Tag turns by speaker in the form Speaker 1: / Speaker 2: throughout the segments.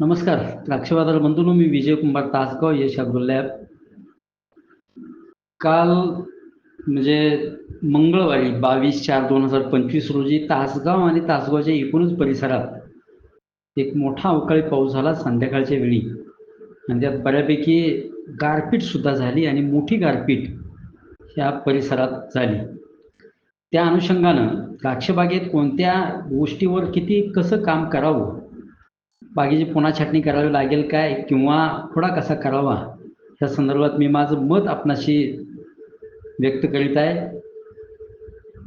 Speaker 1: नमस्कार द्राक्षबाजार बंधून मी विजय कुमार तासगाव यश लॅब. काल म्हणजे मंगळवारी बावीस चार दोन हजार पंचवीस रोजी तासगाव आणि तासगावच्या एकूणच परिसरात एक मोठा अवकाळी पाऊस झाला संध्याकाळच्या वेळी. आणि त्यात बऱ्यापैकी गारपीट सुद्धा झाली आणि मोठी गारपीट ह्या परिसरात झाली. त्या अनुषंगानं द्राक्षबागेत कोणत्या गोष्टीवर किती कसं काम करावं बागेची पुन्हा छाटणी करावी लागेल काय किंवा थोडा कसा करावा? ह्या संदर्भात मी माझं मत आपणाशी व्यक्त करीत आहे.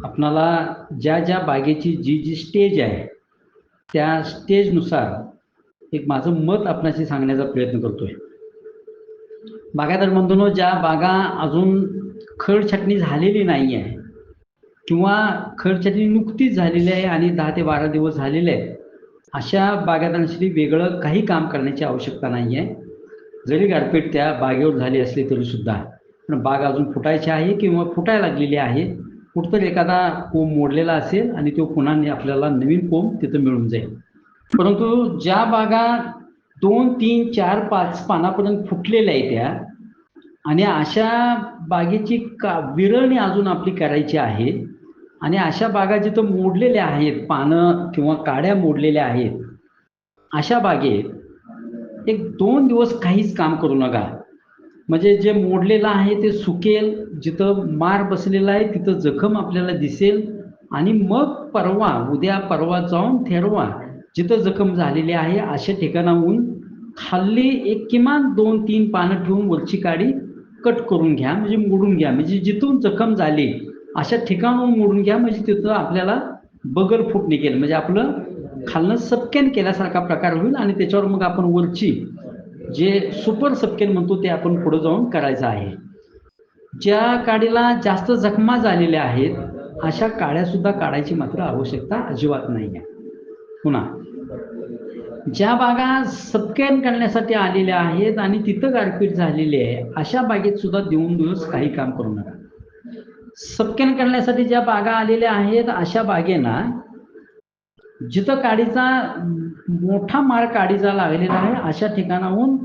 Speaker 1: आपणाला ज्या ज्या बागेची जी जी स्टेज आहे त्या स्टेजनुसार एक माझं मत आपणाशी सांगण्याचा प्रयत्न करतोय. बागायतदार बंधूंनो ज्या बागा अजून खड छाटणी झालेली नाही आहे किंवा खड छाटणी नुकतीच झालेली आहे आणि दहा ते बारा दिवस झालेले आहेत अशा बागायतदारांसाठी वेगळं काही काम करण्याची आवश्यकता नाही आहे जरी गारपीट त्या बागेवर झाली असली तरी सुद्धा. पण बाग अजून फुटायची आहे किंवा फुटायला लागलेली आहे. कुठतर एखादा कोंब मोडलेला असेल आणि तो पुन्हा आपल्याला नवीन कोंब तिथं मिळून जाईल. परंतु ज्या बागा दोन तीन चार पाच पानापर्यंत फुटलेल्या आहेत त्या आणि अशा बागेची का विरळणी अजून आपली करायची आहे आणि अशा बागा जिथं मोडलेल्या आहेत पानं किंवा काड्या मोडलेल्या आहेत. अशा बागेत एक दोन दिवस काहीच काम करू नका. म्हणजे जे मोडलेलं आहे ते सुकेल जिथं मार बसलेला आहे तिथं जखम आपल्याला दिसेल आणि मग परवा उद्या परवा जाऊन ठरवा जिथं जखम झालेली आहे अशा ठिकाणाहून खाल्ली एक किमान दोन तीन पानं ठेवून वरची काडी कट करून घ्या म्हणजे मोडून घ्या. म्हणजे जिथून जखम झाली अशा ठिकाणून मोडून घ्या म्हणजे तिथं आपल्याला बगल फूट निघेल म्हणजे आपलं खालनं सपकेन केल्यासारखा प्रकार होईल आणि त्याच्यावर मग आपण वरची जे सुपर सपकेन म्हणतो ते आपण पुढे जाऊन करायचं आहे. ज्या काडीला जास्त जखमा झालेल्या आहेत अशा काड्या सुद्धा काढायची मात्र आवश्यकता अजिबात नाही आहे पुन्हा ज्या बागा सपकेन करण्यासाठी आलेल्या आहेत आणि तिथं गारपीट झालेली आहे अशा बागेत सुद्धा देऊन दिवस काही काम करू नका. सपकेन करण्यासाठी ज्या बागा आलेल्या आहेत अशा बागेना जिथं काडीचा मोठा मार काडीचा लागलेला आहे अशा ठिकाणाहून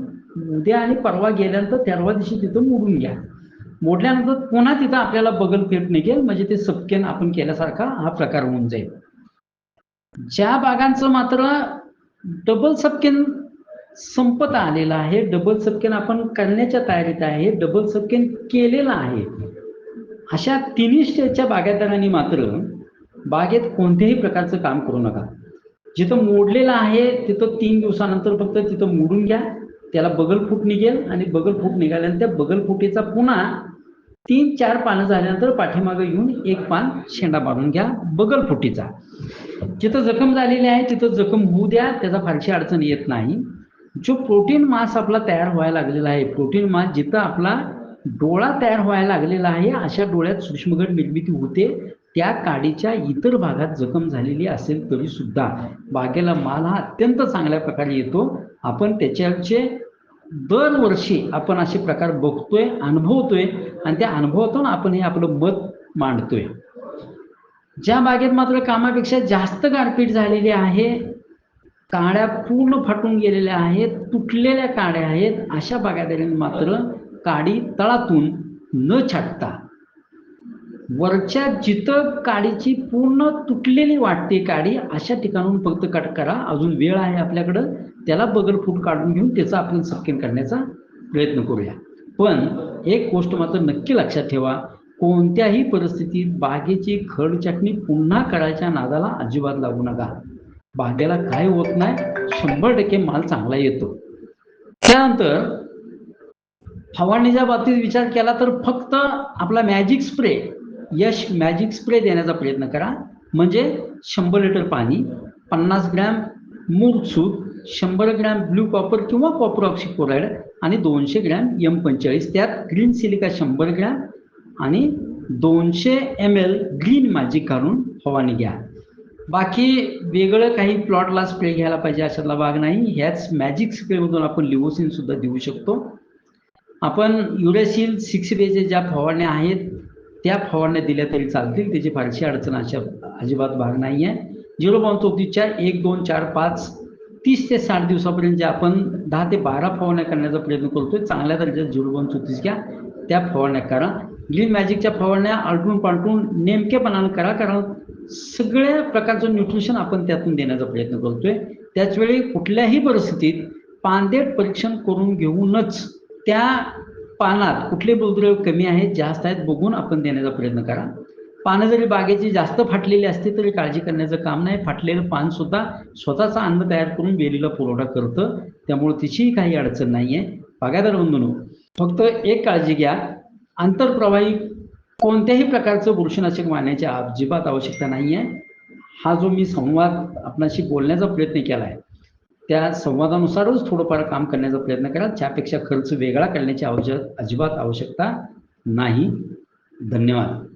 Speaker 1: उद्या आणि परवा गेल्यानंतर तेरवा दिवशी तिथं मोडून घ्या. मोडल्यानंतर पुन्हा तिथं आपल्याला बगल फेट निघेल म्हणजे ते सपकेन आपण केल्यासारखा हा प्रकार होऊन जाईल. ज्या बागांचं मात्र डबल सपकेन संपत आलेलं आहे डबल सपकेन आपण करण्याच्या तयारीत आहे डबल सपकेन केलेला आहे अशा तिन्ही स्टेजच्या बागायतदारांनी मात्र बागेत कोणत्याही प्रकारचं काम करू नका. जिथं मोडलेलं आहे तिथं तीन दिवसानंतर फक्त तिथं मोडून घ्या. त्याला बगल फूट निघेल आणि बगल फूट निघाल्यानंतर बगल फुटीचा पुन्हा तीन चार पानं झाल्यानंतर पाठीमागं येऊन एक पान शेंडा मारून घ्या बगल फुटीचा जिथं जखम झालेली आहे तिथं जखम होऊ द्या त्याचा फारशी अडचण येत नाही. जो प्रोटीन मास आपला तयार व्हायला लागलेला आहे प्रोटीन मास जिथं आपला डोळा तयार व्हायला लागलेला आहे. अशा डोळ्यात सूक्ष्मगट निर्मिती होते. त्या काडीच्या इतर भागात जखम झालेली असेल तरी सुद्धा. बागेला माल हा अत्यंत चांगल्या प्रकारे येतो. आपण त्याच्याचे दरवर्षी आपण असे प्रकार बघतोय अनुभवतोय आणि त्या अनुभवातून आपण हे आपलं मत मांडतोय. ज्या बागेत मात्र कामापेक्षा जास्त गारपीट झालेली आहे काड्या पूर्ण फाटून गेलेल्या आहेत तुटलेल्या काड्या आहेत अशा बागायतदारांनी मात्र काडी तळातून न छाटता. वरच्या जिथं काडीची पूर्ण तुटलेली वाटते काडी अशा ठिकाणून फक्त कट करा. अजून वेळ आहे आपल्याकडं. त्याला बगल फूट काढून घेऊन त्याचा आपण सपकेन करण्याचा प्रयत्न करूया. पण एक गोष्ट मात्र नक्की लक्षात ठेवा. कोणत्याही परिस्थितीत बागेची खड चटणी पुन्हा करायच्या नादाला अजिबात लागू नका. बागेला काय होत नाही शंभर टक्के माल चांगला येतो. त्यानंतर फवारणीच्या बाबतीत विचार केला तर फक्त आपला magic spray Yash magic spray देण्याचा प्रयत्न करा. म्हणजे शंभर लिटर पाणी पन्नास ग्रॅम मूगसूत शंभर ग्रॅम ब्ल्यू कॉपर किंवा कॉपर ऑक्सिक्लोराईड आणि दोनशे ग्रॅम एम पंचेचाळीस. त्यात ग्रीन सिलिका शंभर ग्रॅम आणि दोनशे एम एल ग्रीन मॅजिक घालून फवारणी घ्या. बाकी वेगळं काही प्लॉटला स्प्रे घ्यायला पाहिजे अशातला भाग नाही. ह्याच मॅजिक स्प्रेमधून आपण लिवोसिन सुद्धा देऊ शकतो. आपण युरेसिल सिक्स बेचे ज्या फवारण्या आहेत त्या फवारण्या दिल्या तरी चालतील. त्याची फारशी अडचण अशा अजिबात भाग नाही आहे झिरो पॉईंट चौतीसच्या एक दोन चार पाच तीस ते साठ दिवसापर्यंत जे आपण दहा ते बारा फवारण्या करण्याचा प्रयत्न करतोय चांगल्या दर्जात झिरो पॉईंट चौतीस घ्या. त्या फवारण्या करा. ग्रीन मॅजिकच्या फवारण्या आलटून पालटून नेमकेपणानं करा कारण सगळ्या प्रकारचं न्यूट्रिशन आपण त्यातून देण्याचा प्रयत्न करतोय. त्याचवेळी कुठल्याही परिस्थितीत पानदेट परीक्षण करून घेऊनच त्या पानात कुठले बुद्रव्य कमी आहेत जास्त आहेत बघून आपण देण्याचा प्रयत्न करा. पानं जरी बागेची जास्त फाटलेली असते तरी काळजी करण्याचं काम नाही. फाटलेलं पान सुद्धा स्वतःचा अन्न तयार करून वेलीला पुरवठा करतं. त्यामुळे तिचीही काही अडचण नाही आहे बागायदार बंधून फक्त एक काळजी घ्या. आंतरप्रवाही कोणत्याही प्रकारचं बुरशीनाशक मारण्याची अजिबात आवश्यकता नाही आहे हा जो मी संवाद आपणाशी बोलण्याचा प्रयत्न केला आहे त्या संवादानुसारच थोडंफार काम करण्याचा प्रयत्न करा. त्यापेक्षा खर्च वेगळा करण्याची आवश्यक अजिबात आवश्यकता नाही. धन्यवाद.